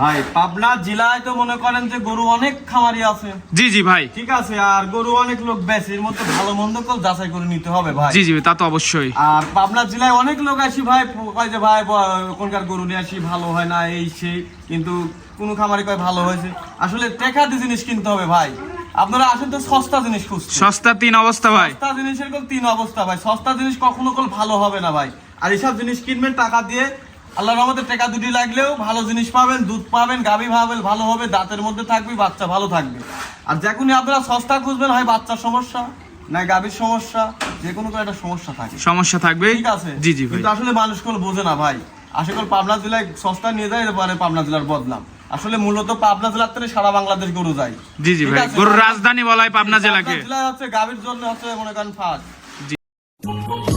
ভাই পাবনা জেলায় তো মনে করেন যে গরু অনেক খামারি আছে। জি জি ভাই। ঠিক আছে আর গরু অনেক লোক বেশি এর মধ্যে ভালো মন্দ কেউ যাচাই করে নিতে হবে ভাই। জি জি তা তো অবশ্যই। আর পাবনা জেলায় অনেক লোক আসি ভাই কয় যে ভাই কোনকার গরু নিয়ে আসি ভালো হয় না এই সেই কিন্তু কোনো খামারি কয় ভালো হয়েছে। আসলে টেকা দিয়ে জিনিস কিনতে হবে ভাই। আপনারা আসেন তো সস্তা জিনিস খুঁজতে। সস্তা তিন অবস্থা ভাই। সস্তা জিনিসের কোন তিন অবস্থা ভাই। সস্তা জিনিস কখনো কোন ভালো হবে না ভাই। আর এইসব জিনিস কিনবেন টাকা দিয়ে আল্লাহর রহমতে টাকা দুটি লাগলেও ভালো জিনিস পাবেন দুধ পাবেন গাভী পাবেন ভালো হবে দাঁতের মধ্যে থাকবে বাচ্চা ভালো থাকবে। আর যখনই আপনারা সস্তা খুঁজবেন হয় বাচ্চার সমস্যা না গাভীর সমস্যা যে কোনো তো একটা সমস্যা থাকে। সমস্যা থাকবে? ঠিক আছে? জি জি কিন্তু আসলে মানুষ কোনো বোঝে না ভাই। আসলে করে পাবনা জেলায় সস্তা নিয়ে যায় এরপরে পাবনা জেলার বদনাম। আসলে মূলত পাবনা জেলার থেকে সারা বাংলাদেশ গরু যায়। জি জি ভাই? গরুর রাজধানী বলা হয় পাবনা জেলাকে। জেলায় হচ্ছে গাভীর জন্য হচ্ছে মনে করেন ফার্স্ট হায়রে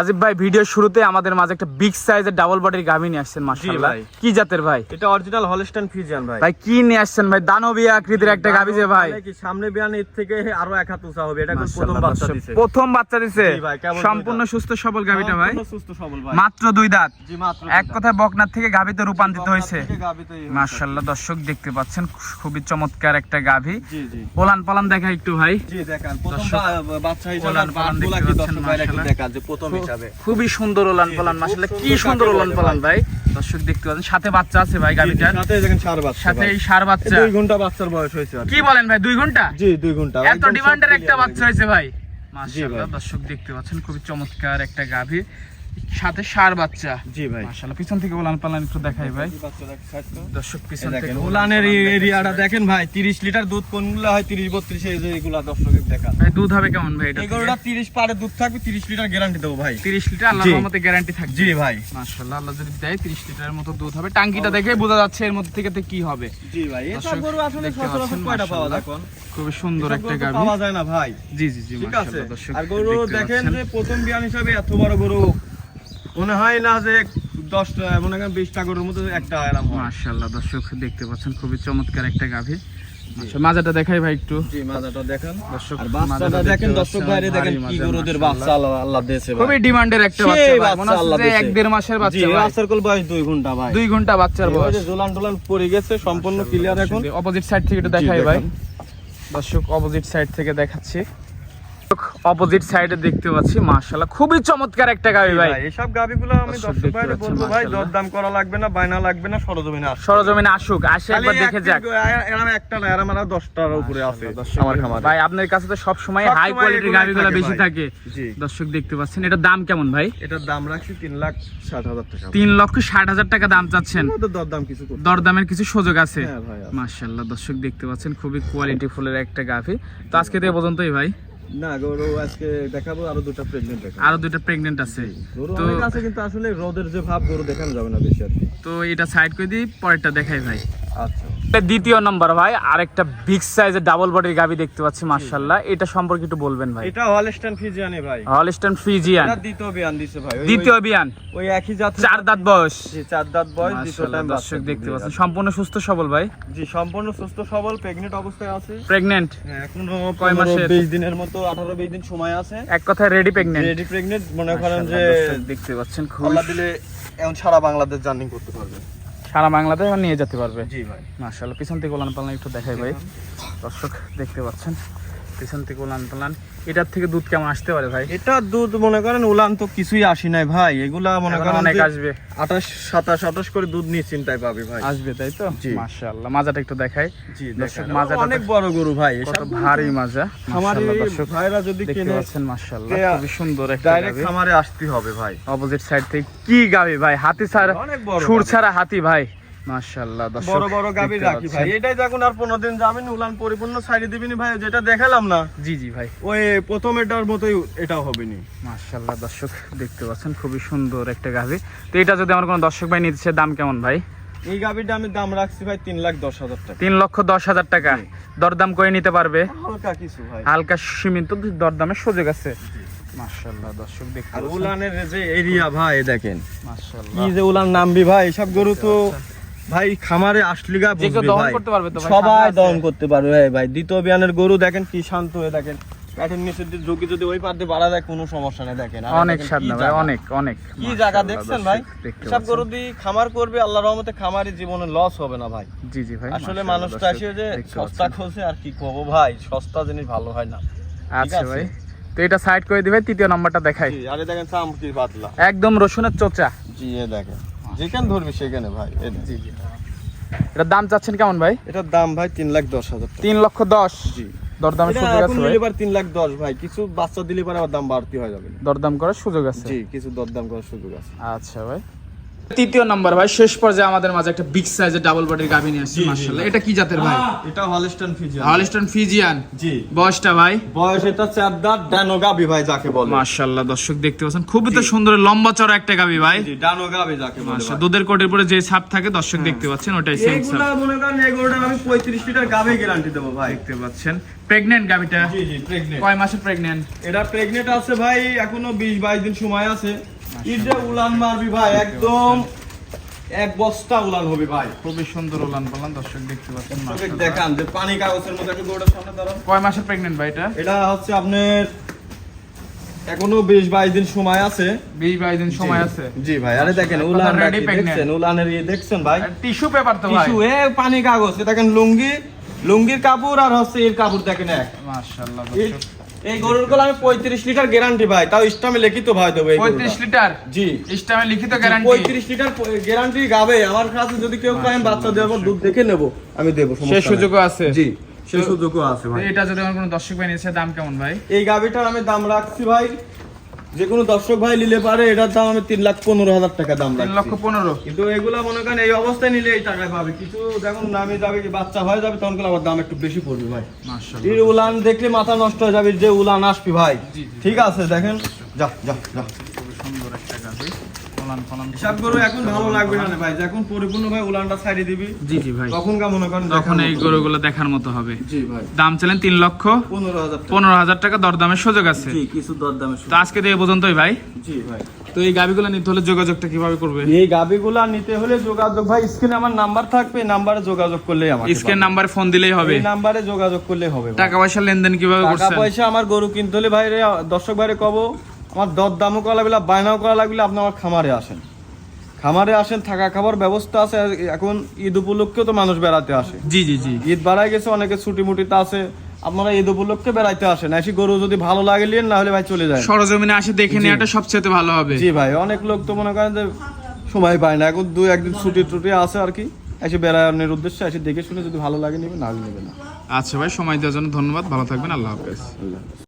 রাজীব ভাই ভিডিও শুরুতে আমাদের মাঝে একটা বিগ সাইজের ডাবল বডির গাভী নিয়ে আসছেন মাশাআল্লাহ। কি জাতের ভাই? এটা অরিজিনাল হলস্টাইন ফিজিয়ান ভাই। ভাই কি নিয়ে আসছেন ভাই? দানবীয় আকৃতির একটা গাভী যে ভাই। কি সামনে বিয়ান এর থেকে আরও এক হাত উঁচা হবে। এটা প্রথম বাচ্চা দিছে। প্রথম বাচ্চা দিছে। সম্পূর্ণ সুস্থ সবল গাভীটা ভাই। সুস্থ সবল ভাই। মাত্র দুই দাঁত। জি মাত্র এক কথায় বকনার থেকে গাভীতে রূপান্তরিত হয়েছে। মাশাআল্লাহ দর্শক দেখতে পাচ্ছেন খুবই চমৎকার একটা গাভী। জি জি। পোলান পালান দেখা একটু ভাই। জি দেখেন। প্রথম বাচ্চা হিসাবে পালান দেখতে পাচ্ছেন, মাশাআল্লাহ। দেখান যে প্রথম খুবই সুন্দর ওলান পালান মাসাল্লাহ কি সুন্দর ওলান পালান ভাই? দর্শক দেখতে পাচ্ছেন সাথে বাচ্চা আছে ভাই গাড়িটা সাথে দেখেন সার বাচ্চা সাথে এই সার বাচ্চা। দুই ঘণ্টা বাচ্চার বয়স হয়েছে কি। বলেন ভাই দুই ঘণ্টা? জি দুই ঘণ্টা এত ডিমান্ডের একটা বাচ্চা হয়েছে ভাই। মাশাআল্লাহ দর্শক দেখতে পাচ্ছেন খুবই চমৎকার একটা গাভী। সাথে সার বাচ্চা। জি ভাই। মাশাআল্লাহ পিছন থেকে ওলান পালান একটু দেখাই ভাই। দর্শক পিছন থেকে উলানের এরিয়াটা দেখেন ভাই। 30 লিটার দুধ কোনগুলো হয়? 30 32 এই যে এগুলা দর্শকের দেখা ভাই দুধ হবে কেমন ভাই এটা? এই গরুটা 30 পারে দুধ থাকবে 30 লিটার গ্যারান্টি দেবো ভাই। 30 লিটার আল্লাহর রহমতে গ্যারান্টি থাকবে। জি ভাই। মাশাআল্লাহ আল্লাহ যদি দেয় 30 লিটারের মতো দুধ হবে। টাঙ্কিটা দেখে বোঝা যাচ্ছে এর মধ্যে থেকে কি হবে। জি ভাই দর্শক গরু আসলে সচরাচর কয়টা পাওয়া যায় মাশাআল্লাহ। এখন? খুবই সুন্দর একটা গাভী। পাওয়া যায় না ভাই। জি জি জি মাশাআল্লাহ দর্শক আর গরু দেখেন যে প্রথম বিয়ান হিসাবে এত বড় গরু। মনে হয় না যে দশটা মনে করেন বিশটা গরুর মধ্যে একটা এরম হয়। মাশাআল্লাহ দর্শক দেখতে পাচ্ছেন খুবই চমৎকার একটা গাভী। মাশাআল্লাহ, মাজাটা দেখাই ভাই একটু। জি মাজাটা দেখেন। দর্শক আর বাচ্চাটা দেখেন দর্শক বাইরে দেখেন কি গরুদের বাচ্চা আল্লাহ আল্লাহ দিয়েছে খুবই ডিমান্ডের একটা বাচ্চা মনে হচ্ছে এক দেড় মাসের বাচ্চা ভাই। বাচ্চার কোল বয়স ঘণ্টা ভাই। ঘণ্টা বাচ্চার বয়স। জোলান টোলান পড়ে গেছে সম্পূর্ণ ক্লিয়ার এখন। অপোজিট সাইড থেকে একটু দেখাই ভাই। দর্শক অপোজিট সাইড থেকে দেখাচ্ছি। অপোজিট সাইডে দেখতে পাচ্ছি মাশাআল্লাহ। খুবই চমৎকার একটা গাভী ভাই। এসব গাবিগুলো আমি দর্শক পাচ্ছেন, বলব ভাই। দরদাম করা লাগবে না বায়না লাগবে না সরজমিনে আসবে সরজমিনে আসুক আসে একবার দেখে যাক। এরাম একটা না এরাম আরও দশটার উপরে আছে আমার খামারে। ভাই আপনার কাছে তো সব সময় হাই কোয়ালিটির এগুলাই বেশি থাকে। দর্শক দেখতে পাচ্ছেন এটার দাম কেমন ভাই? এটার দাম রাখছি তিন লাখ ষাট হাজার টাকা। তিন লক্ষ ষাট হাজার টাকা দাম চাচ্ছেন। দরদাম কিছু করতে দরদামের কিছু সুযোগ আছে। হ্যাঁ ভাই আছে। মাশাআল্লাহ দর্শক দেখতে পাচ্ছেন খুবই কোয়ালিটি ফুলের একটা গাভী তো আজকে তো পর্যন্তই ভাই। না গরু আজকে দেখাবো আরও দুটো প্রেগনেন্ট দেখাবো। আরও আছে। তো আছে কিন্তু আসলে রোদের যে ভাব গরু দেখানো যাবে না বেশি আর তো এটা সাইড করে দিই পরেরটা দেখাই ভাই। দ্বিতীয় নম্বর ভাই আরেকটা বিগ সাইজের ডাবল বডির গাভী দেখতে পাচ্ছি মাশাআল্লাহ। এটা সম্পর্কে একটু বলবেন ভাই। এটা হলস্টাইন ভাই। হলস্টাইন ফ্রিজিয়ান এটা দ্বিতীয় বিয়ান দিছে ভাই। ওই- দ্বিতীয় বিয়ান। ওই একই জাত। চার দাঁত বয়স। জি চার দাঁত বয়স দ্বিতীয় টাইম দর্শক দেখতে পাচ্ছেন। সম্পূর্ণ সুস্থ সবল ভাই। জি সম্পূর্ণ সুস্থ সবল প্রেগনেন্ট অবস্থায় আছে। প্রেগনেন্ট হ্যাঁ, এখনও কয় কয় মাসে মাসের? বিশ দিনের মতো আঠারো বিশ দিন সময় আছে। এক কথায় রেডি প্রেগনেন্ট রেডি প্রেগনেন্ট মনে করেন যে দেখতে পাচ্ছেন খুব আল্লাহ দিলে এখন সারা বাংলাদেশ জার্নি করতে পারবে। সারা বাংলাতে নিয়ে যেতে পারবে। জি ভাই। মাসাল্লাহ পিছন থেকে ওলান পালন একটু দেখাই ভাই। দর্শক দেখতে পাচ্ছেন। পিছন থেকে ওলান পালান। এটার থেকে দুধ কেমন আসতে পারে ভাই? এটা দুধ মনে করেন উলান তো কিছুই আসি নাই ভাই। এগুলা মনে করেন অনেক আসবে। আঠাশ সাতাশ আঠাশ করে দুধ নিয়ে চিন্তায় পাবে ভাই। আসবে তাই তো। মাশাআল্লাহ মাজাটা একটু দেখাই। জি দর্শক মাজাটা অনেক বড় গরু ভাই কত ভারী মাজা। খামারি ভাইরা যদি কিনে পাচ্ছেন মাশাআল্লাহ খুবই সুন্দর একটা ডাইরেক্ট খামারে আসতে হবে ভাই। অপোজিট সাইড থেকে কি গাবে ভাই? হাতি ছাড়া অনেক বড় সুর। ছাড়া হাতি ভাই। মাশাআল্লাহ বড় বড় গাবি রাখি ভাই। এটাই যখন আর পনেরো দিন যাবেন উলান পরিপূর্ণ দিবিনি ভাই যেটা দেখালাম না। জি জি ভাই। ওই প্রথম এটার মতোই এটাও হবে নি। মাশাআল্লাহ দর্শক দেখতে পাচ্ছেন খুবই সুন্দর একটা গাভি। তো এটা যদি আমার কোনো দর্শক ভাই নিতে দাম কেমন ভাই? এই গাবিটা আমি দাম রাখছি ভাই তিন লাখ দশ হাজার টাকা। তিন লক্ষ দশ হাজার টাকা। দরদাম করে নিতে পারবে। হালকা কিছু ভাই। হালকা সীমিত দরদামের সুযোগ আছে। মাশাআল্লাহ দর্শক দেখতে উলানের যে এরিয়া ভাই দেখেন। মাশাআল্লাহ। কি যে উলান নামবি ভাই সব গরু তো ভাই খামারে আসলি গা বুঝবে ভাই। তো সবাই দহন করতে পারবে ভাই ভাই। দ্বিতীয় বিয়ানের গরু দেখেন কি শান্ত হয়ে দেখেন। প্যাটের দিকে ঝুঁকি যদি ওই বাড়া যায় কোনো সমস্যা নেই দেখেন। অনেক ভাই অনেক অনেক। কি জায়গা দেখছেন ভাই? সব গরু খামার করবে আল্লাহর রহমতে খামারি জীবনে লস হবে না ভাই। জি জি ভাই আসলে মানুষটা দর্শক, আসে যে সস্তা খোঁজে আর কি করব ভাই? সস্তা জিনিস ভালো হয় না। আচ্ছা ভাই তো এটা সাইড করে দিবে তৃতীয় নাম্বারটা দেখাই। আরে দেখেন চাম কি পাতলা। একদম রসুনের চোচা। জি দেখেন। যেখানে ধরবি সেখানে ভাই জি জি। এটার দাম চাচ্ছেন কেমন ভাই? এটার দাম ভাই তিন লাখ দশ হাজার তিন লক্ষ দশ? জি। দরদামের এটা সুযোগ আছে ভাই? এবার তিন লাখ দশ ভাই। কিছু বাচ্চা দিলে পরে আবার দাম বাড়তি হয়ে যাবে। দরদাম করার সুযোগ আছে? জি কিছু দরদাম করার সুযোগ আছে। আচ্ছা ভাই। তৃতীয় নাম্বার ভাই শেষ পর্যায়ে আমাদের মাঝে একটা বিগ সাইজের ডাবল বডির গাভী নিয়ে আসছে মাশাআল্লাহ। এটা কি জাতের ভাই? এটা হলিস্টন ফিজিয়ান হলিস্টন ফিজিয়ান জি। বয়সটা ভাই? বয়স এটা চার দাঁত ডানো গাবি ভাই যাকে বলে। মাশাআল্লাহ দর্শক দেখতে পাচ্ছেন খুবই তো সুন্দর লম্বা চড়া একটা গাভী ভাই। জি ডানো গাবি যাকে বলে মাশাআল্লাহ দুধের কোটের পরে যে ছাপ থাকে দর্শক দেখতে পাচ্ছেন ওটাই সেম ছাপ। মনে করেন এগুলোটা আমি পঁয়ত্রিশ লিটার গাবে গ্যারান্টি দেবো ভাই। দেখতে পাচ্ছেন প্রেগন্যান্ট গাভীটা। জি জি প্রেগনেন্ট কয় মাসের প্রেগন্যান্ট এটা প্রেগনেন্ট আছে ভাই এখনও বিশ বাইশ দিন সময় আছে। ঈদে উলান মারবি ভাই একদম এক বস্তা উলান হবে ভাই। খুবই সুন্দর ওলান পালান দর্শক দেখতে পাচ্ছেন তোকে দেখান যে পানি কাগজের মতো একটু গরুটার সামনে দাঁড়ান। কয় মাসের প্রেগন্যান্ট ভাই এটা? এটা হচ্ছে আপনার এখনও বিশ বাইশ দিন সময় আছে। বিশ বাইশ দিন সময় আছে। জি ভাই আরে দেখেন উলান। দেখছেন? উলানের ইয়ে দেখছেন ভাই? টিস্যু পেপার তো ভাই। টিস্যু এ পানি কাগজ দেখেন লুঙ্গি লুঙ্গির কাপড় আর হচ্ছে এর কাপড় দেখেন এক। মাশাআল্লাহ এই- গরুরগুলো আমি পঁয়ত্রিশ লিটার গ্যারান্টি ভাই তাও স্টামে লিখিত ভাই দেবো। পঁয়ত্রিশ লিটার? জি। স্টামে লিখিত গ্যারান্টি পঁয়ত্রিশ লিটার গ্যারান্টি গাবে। আমার কাছে যদি কেউ আমি বাচ্চা দেওয়ার পর দুধ দেখে নেব আমি দেবো সমস্যা সে। সুযোগও আছে। জি সে সুযোগও আছে ভাই। এটা যদি আমার কোনো দর্শক ভাই নিয়েছে দাম কেমন ভাই? এই গাবিটার আমি দাম রাখছি ভাই যে কোনো দর্শক ভাই নিলে পারে এটার দাম আমি তিন লাখ পনেরো হাজার টাকা দাম তিন লক্ষ পনেরো। কিন্তু এগুলা মনে করেন এই অবস্থায় নিলে এই টাকায় পাবে। কিছু যখন নামে যাবে কি বাচ্চা হয়ে যাবে তখন আবার দাম একটু বেশি পড়বে ভাই। এই উলান দেখলে মাথা নষ্ট হয়ে যাবে যে উলান আসবি ভাই। ঠিক আছে দেখেন। যা যা যা খুবই সুন্দর একটা গাভি ফলান ফলান হিসাব গরু এখন ভালো লাগবে না ভাই। যখন পরিপূর্ণ ভাই উলানটা ছাড়িয়ে দিবি জি জি ভাই। তখন কা মনে করেন তখন এই গরুগুলো দেখার মতো হবে। জি ভাই। দাম চাইলেন তিন লক্ষ পনেরো হাজার টাকা। পনেরো হাজার টাকা দরদামের সুযোগ আছে। জি কিছু দরদামে তো আজকে পর্যন্তই ভাই। জি ভাই। তো এই গাভিগুলো নিতে হলে যোগাযোগটা কীভাবে করবে? এই গাবিগুলা নিতে হলে যোগাযোগ ভাই স্ক্রিনে আমার নাম্বার থাকবে নাম্বারে যোগাযোগ করলেই আমার স্ক্রিন নাম্বারে ফোন দিলেই হবে। এই নাম্বারে যোগাযোগ করলে হবে টাকা পয়সা লেনদেন কীভাবে টাকা পয়সা আমার গরু কিনতে হলে ভাই রে দর্শক ভাইরে কব আমার দর দামও করা লাগবে বায়নাও করা লাগলে আপনি আমার খামারে আসেন। খামারে আসেন থাকা খাবার ব্যবস্থা আছে এখন ঈদ উপলক্ষেও তো মানুষ বেড়াতে আসে। জি জি জি। ঈদ বাড়াই গেছে অনেকে ছুটি মুটিতে আছে। আপনারা ঈদ উপলক্ষে বেড়াইতে আসেন এসে গরু যদি ভালো লাগে লিয়েন না হলে ভাই চলে যায়। সরজমিনে আসে দেখে নেওয়াটা সবচেয়ে ভালো হবে। জি ভাই অনেক লোক তো মনে করেন যে সময় পায় না এখন দুই একদিন ছুটি টুটি আছে আর কি। এসে বেড়ানোর উদ্দেশ্যে এসে দেখে শুনে যদি ভালো লাগে নেবে না নেবে না। আচ্ছা ভাই সময় দেওয়ার জন্য ধন্যবাদ ভালো থাকবেন আল্লাহ হাফেজ। আল্লাহ হাফেজ।